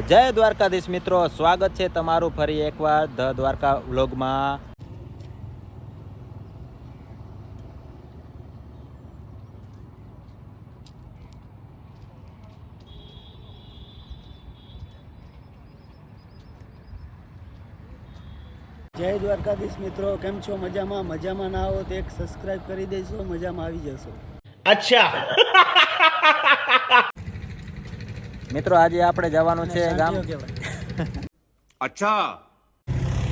જય દ્વારકાધીશ મિત્રો સ્વાગત છે તમારું ફરી એકવાર ધ દ્વારકા વ્લોગમાં. જય દ્વારકાધીશ મિત્રો કેમ છો? મજામાં? મજામાં ના આવો તો એક સબસ્ક્રાઇબ કરી દેશો મજામાં આવી જશો. મિત્રો આજે આપણે જવાનું છે ગામ અચ્છા.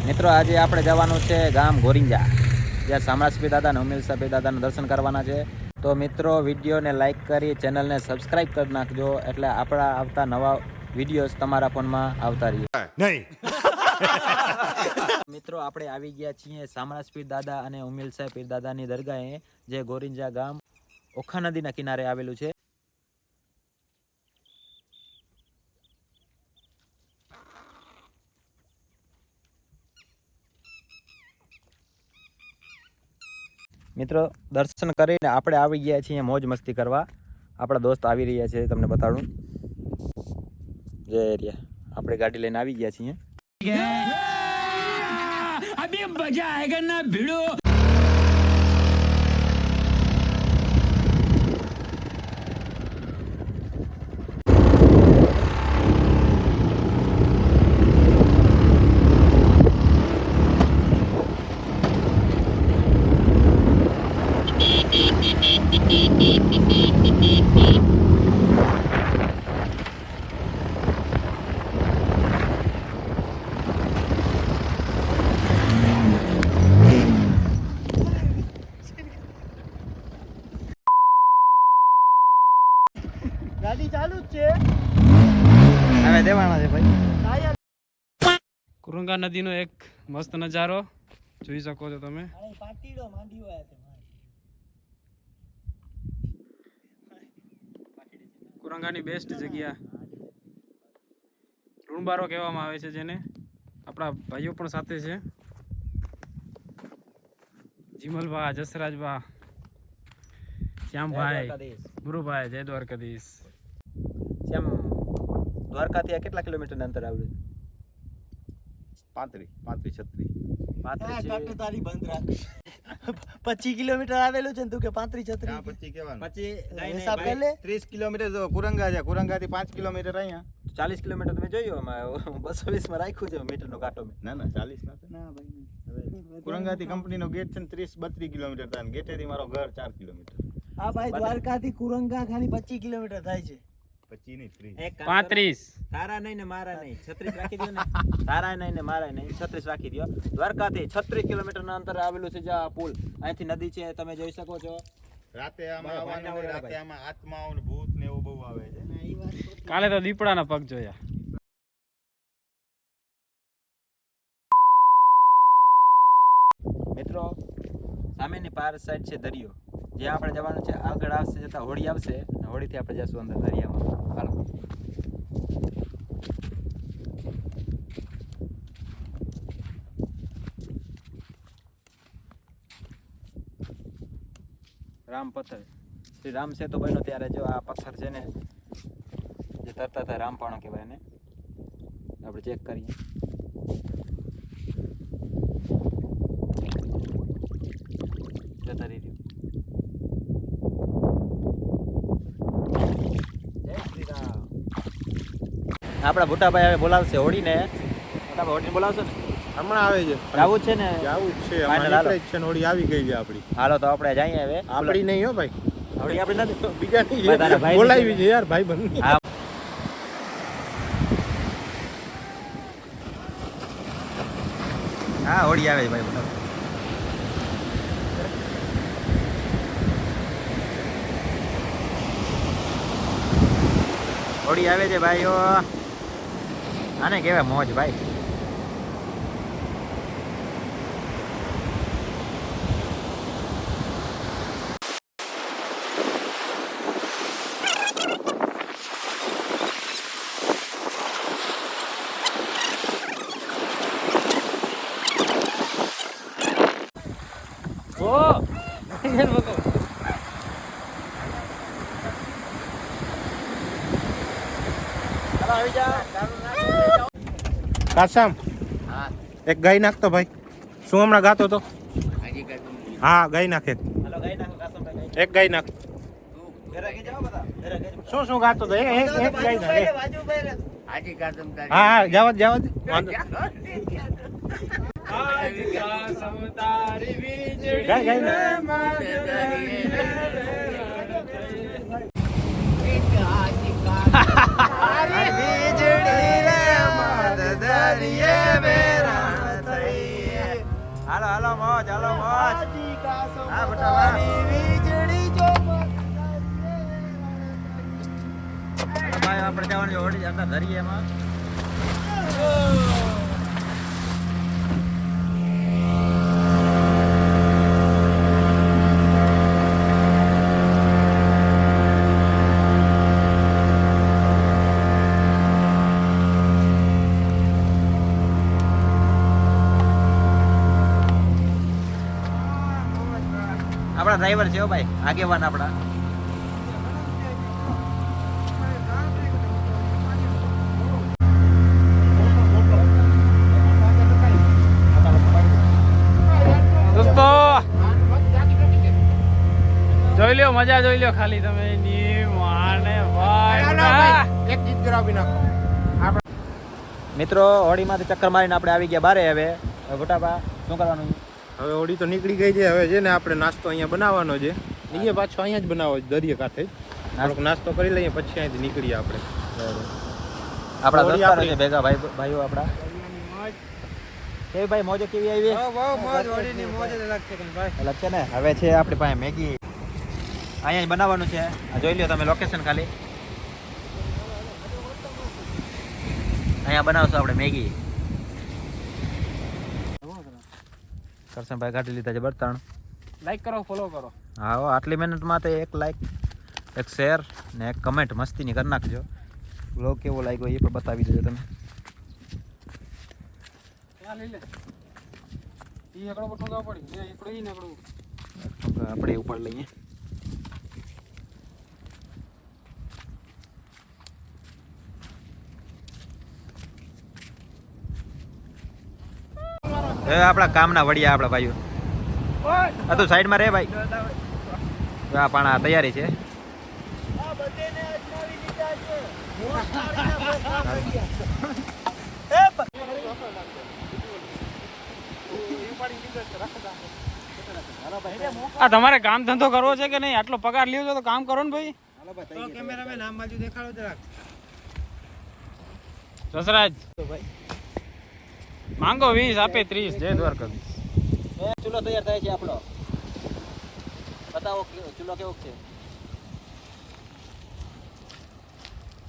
મિત્રો આજે આપણે જવાનું છે ગામ ગોરિંજા જ્યાં શામળાસપી દાદા અને ઉમિલ સાપી દર્શન કરવાના છે. તો મિત્રો વિડીયોને લાઇક કરી ચેનલને સબસ્ક્રાઇબ કરી નાખજો એટલે આપણા આવતા નવા વિડીયોઝ તમારા ફોનમાં આવતા રહીએ. નહીં. મિત્રો આપણે આવી ગયા છીએ શામળાસ દાદા અને ઉમિલ સાહેબ પીર દાદાની દરગાહે જે ગોરિંજા ગામ ઓખા નદીના કિનારે આવેલું છે. મિત્રો દર્શન કરીને આપણે આવી ગયા છીએ મોજ મસ્તી કરવા આપણા દોસ્ત આવી રહ્યા છે તમને બતાડું જય એરિયા આપણે ગાડી લઈને આવી ગયા છીએ ગાડી ચાલુ જ છે હવે દેવાના છે ભાઈ. કુરુંગા નદીનો એક મસ્ત નજારો જોઈ શકો છો તમે. કુરંગાની બેસ્ટ જગ્યા. રૂણબારો કહેવામાં આવે છે જેને. આપણા ભાઈઓ પણ સાથે છે. જીમલભા જસરાજભા શ્યામભાઈ ગુરુભાઈ જય દ્વારકાધીશ શ્યામ દ્વારકાથી આ કેટલા કિલોમીટર અંતર આવ્યું પાંત્રી પાંત્રી છત્રી. પાંત્રીસ બંધ રાખ. પચીસ કિલોમીટર આવેલું છે ને તું કે પાંત્રીસ છત્રીસ પછી કેવાનું પછી હિસાબ કરી લે. ત્રીસ કિલોમીટર કુરંગા છે કુરંગા થી પાંચ કિલોમીટર અહીંયા. ચાલીસ કિલોમીટર તમે જોયું અમે બસો વીસમાં રાખ્યું છે મીટરનો કાંટો ના ના ચાલીસ ના ના ભાઈ કુરંગા થી કંપની નો ગેટ છે ને ત્રીસ બત્રીસ કિલોમીટર થાય ગેટે થી મારો ઘર ચાર કિલોમીટર. આ ભાઈ દ્વારકાથી કુરંગા ખાલી પચીસ કિલોમીટર થાય છે. પછી નહીં ત્રીસ. એક કામ કરો. પાંત્રીસ તારા નહીં ને મારા નહીં. છત્રીસ રાખી દો ને. તારા નહીં ને મારા નહીં. છત્રીસ રાખી દો દ્વારકાથી છત્રીસ કિલોમીટર ના આવેલું છે જ્યાં પુલ. અહીંથી નદી છે તમે જોઈ શકો છો. રાતે આમાં આવવાનું રાતે આમાં આત્માઓ ને ભૂત ને એવું બહુ આવે છે. કાલે તો દીપડાના પગ જોયા. મિત્રો સામેની પાર સાઈડ છે દરિયો. જ્યાં આપણે જવાનું છે, આગળ આવશે જતા હોળી આવશે હોળીથી આપણે જશું અંદર દરિયામાં. હાલો. રામ પથ્થર. શ્રી રામ સેતુ બન્યો ત્યારે જો આ પથ્થર છે ને, જે તરતા હતા રામપાણો કહેવાય એને, આપણે ચેક કરીએ જતા રહી જય શ્રી રામ આપણા ભૂટાભાઈ હવે બોલાવશે હોળીને. ભૂટાભાઈ હોળીને બોલાવશો ને? હમણાં આવે છે. આવું છે ને? આવું જ છે. અમારી નીકળે છે ને હોળી આવી ગઈ છે આપણી. હાલો તો આપણે જઈએ હવે. આપણી નહીં હો ભાઈ. હોળી આપણી નથી. બીજા નહીં છે. બોલાવી છે. યાર ભાઈ બંધ હા. હા હોળી આવે છે ભાઈ બધા હોળી આવે છે ભાઈઓ. આને કહેવાય મોજ ભાઈ આવી જા કાસામ? એક ગાય નાખતો ભાઈ. શું હમણાં ગાતો તો? હા ગાય નાખે. એક હાલો ગાઈ નાખો ગાઈ. એક નાખ. ગઈ ગઈ જાઓ. શું શું ગાતો તો? એક એક ગાય નાખ. હા હા જાવ જાવ વાંધો. ગાય ગાય નાખ. હાલો હાલો મોજ હાલો મોજ હા બેટા વાહ. ભાઈ આપણે જવાનું હોડી અંદર ધરીએ ડ્રાઈવર છે ભાઈ આગેવાન આપણા. દોસ્તો જોઈ લ્યો મજા જોઈ લ્યો ખાલી તમે. ની માને ભાઈ એક ગીત ગરાવી નાખો. મિત્રો હોડીમાંથી ચક્કર મારીને આપણે આવી ગયા બારે હવે. ગોટાપા શું કરવાનું? હવે હોળી તો નીકળી ગઈ છે. હવે છે ને આપણે નાસ્તો અહીંયા બનાવવાનો છે. અહીંયા પાછો અહીંયા જ બનાવવો છે દરિયા કાંઠે. થોડોક નાસ્તો કરી લઈએ પછી અહીંયાથી નીકળીએ આપણે. આપણા દોસ્તારો છે ભેગા ભાઈ ભાઈઓ આપણા. કેવી ભાઈ મોજે કેવી આવી? અલગ છે ને? હવે છે આપણી પાસે મેગી. અહીંયા જ બનાવવાનું છે. આ જોઈ લ્યો તમે લોકેશન ખાલી. અહીંયા બનાવશો આપણે મેગી. કરશનભાઈ કાઢી લીધા છે બર્તણ લાઈક કરો ફોલો કરો. હા આટલી મહેનતમાં તો એક લાઈક એક શેર ને એક કમેન્ટ મસ્તીની કરી નાખજો. બ્લોગ કેવો લાગ્યો એ પણ બતાવી દેજો તમે. આપણે ઉપર લે ઈ એકડો પર ઠોકા પડી એ એકડો ઈ ને એકડો આપણે ઉપર લઈએ એ આપણા કામના વડિયા આપણા ભાઈઓ. આ તું સાઈડમાં રહે ભાઈ. આ પણ આ તૈયારી છે. આ તમારે કામ ધંધો કરવો છે કે નહીં? આટલો પગાર લ્યો છો તો કામ કરો ને ભાઈ. જસરાજ. માંગો વીસ આપે ત્રીસ. જય દ્વારકાધીશ. ચૂલો તૈયાર થાય છે આપણો. બતાવો ચૂલો કેવો છે?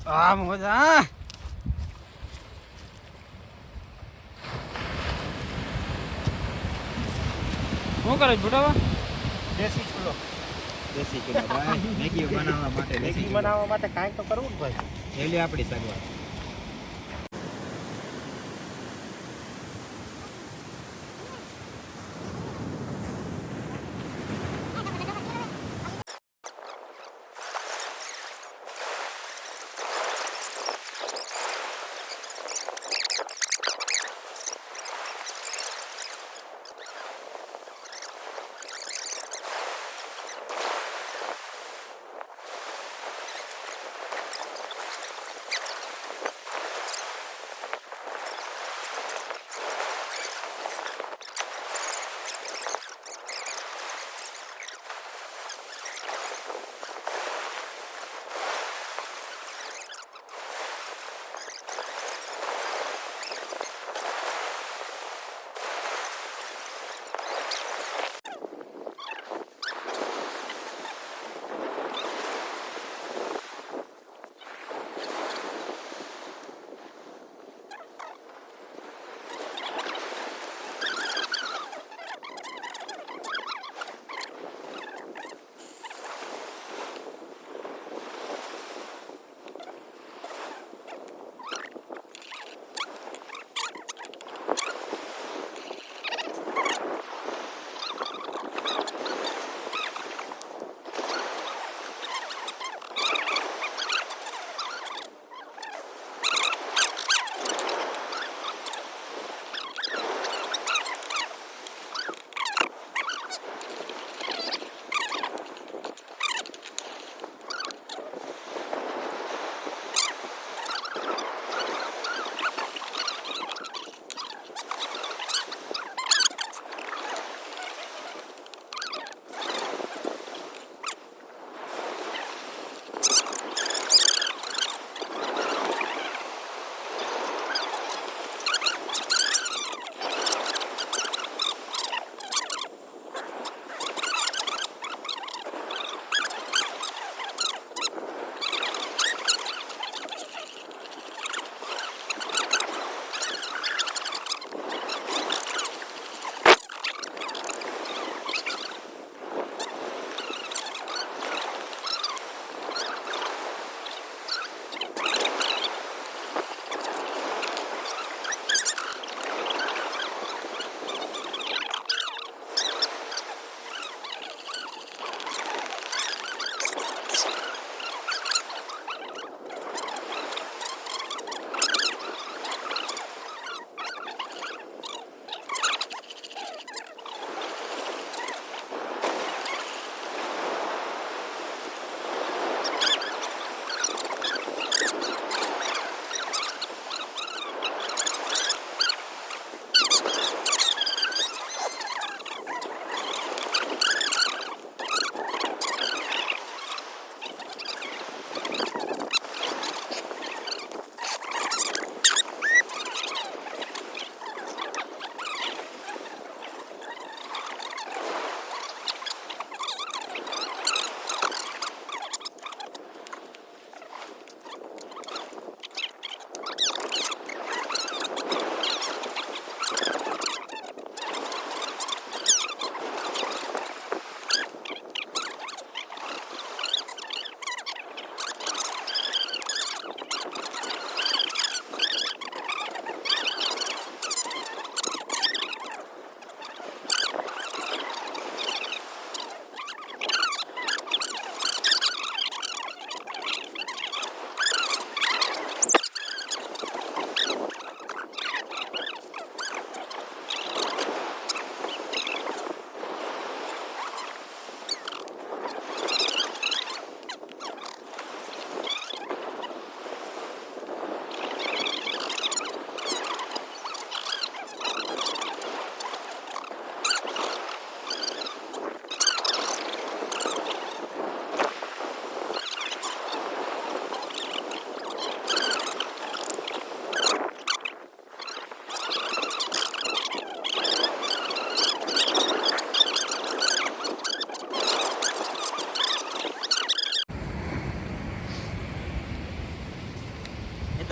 આ મોજા શું કરે છે બુટાવા દેશી ચૂલો. દેશી ચૂલો ભાઈ. મેગી બનાવવા માટે મેગી બનાવવા માટે કાંઈક તો કરવું જ ભાઈ. એલી આપણી સગવડ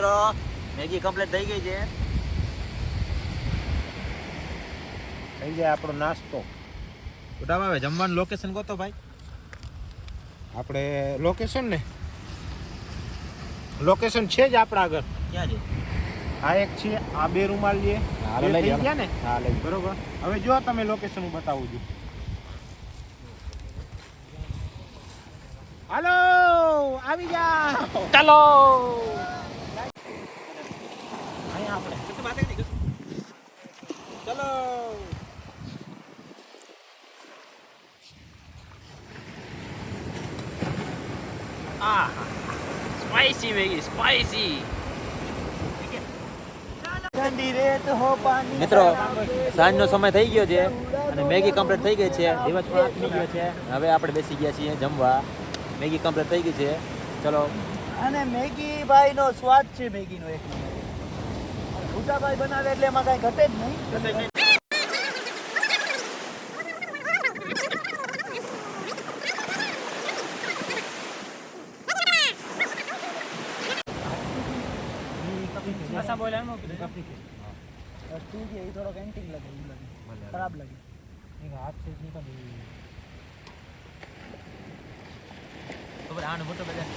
મિત્રો મેગી કમ્પ્લીટ થઈ ગઈ છે. થઈ જાય આપણો નાસ્તો. બુટા ભાઈ જમવાનું લોકેશન ગોતો ભાઈ. આપણે લોકેશન ને? લોકેશન છે જ આપણા આગળ. ક્યાં છે? આ એક છે આ બે રૂમાલ જાઓ. ગયા ને? હા લઈ બરોબર. હવે જો તમે લોકેશન હું બતાવું છું. હાલો આવી જાઓ. ચાલો અહીંયા આપણે ચલો આ સ્પાઈસી મિત્રો સાંજનો સમય થઈ ગયો છે અને મેગી કમ્પ્લીટ થઈ ગઈ છે. દિવસ પણ આથમી ગયો છે. હવે આપણે બેસી ગયા છીએ જમવા. મેગી કમ્પ્લીટ થઈ ગઈ છે. ચલો. અને મેગી ભાઈ નો સ્વાદ છે મેગી નો એક ભૂટાભાઈ બનાવે એટલે એમાં કઈ ઘટે જ નહીં. બોલે એમ તું કે એ થોડો કેન્ટીન લાગે એવું લાગે ખરાબ લાગે આનો મોટો બધા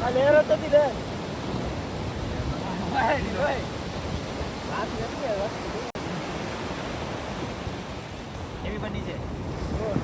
આ લેરો તો બી લે એવી બની છે કાંઈ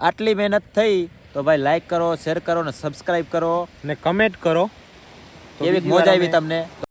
આટલી મહેનત થઈ તો ભાઈ લાઈક કરો શેર કરો ને સબસ્ક્રાઇબ કરો. ને કમેન્ટ કરો. એવી મોજ આવી તમને.